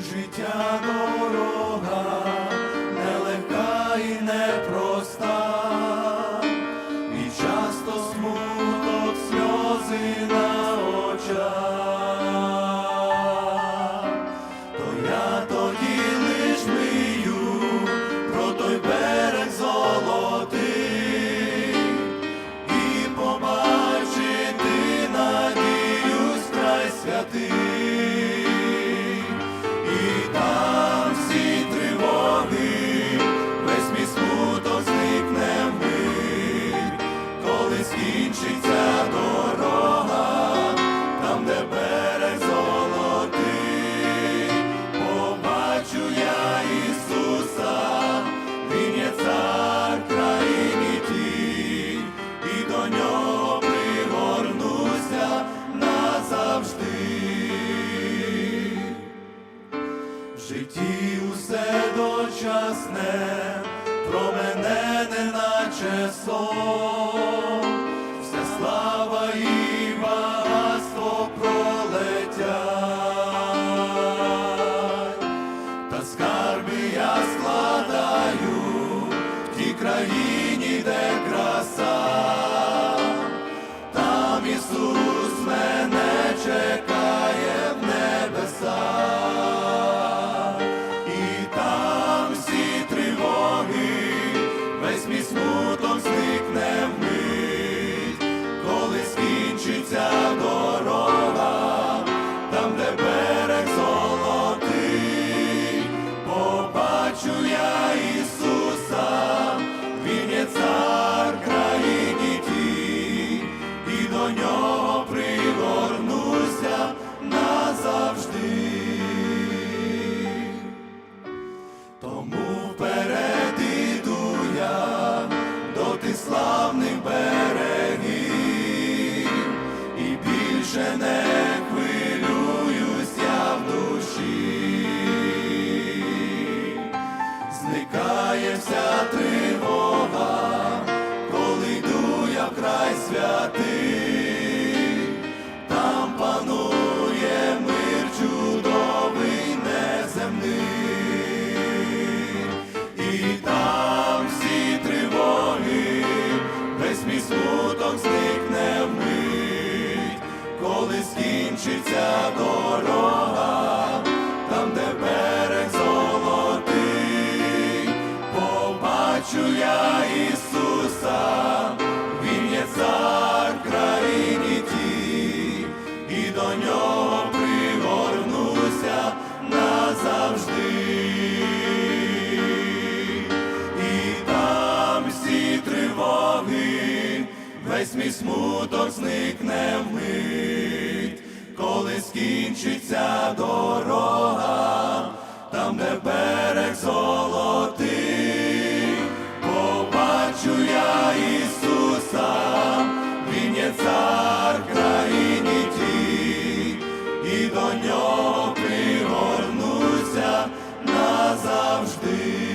життя дорога, нелегка і непроста, і часто смуток сльози житті усе дочасне, про мене неначе сон, вся слава і багатство пролетять, та скарби я складаю в тій країні, де краса, більше не хвилююсь я в душі, зникає вся тривога, коли йду я в край святий, скінчиться дорога, там, де берег золотий, побачу я Ісуса, Він є цар країні тій, і до нього пригорнуся назавжди. І там всі тривоги, весь мій смуток зникне вмить, коли скінчиться дорога, там де берег золотий, побачу я Ісуса, Він є цар країні ті, і до нього пригорнуся назавжди.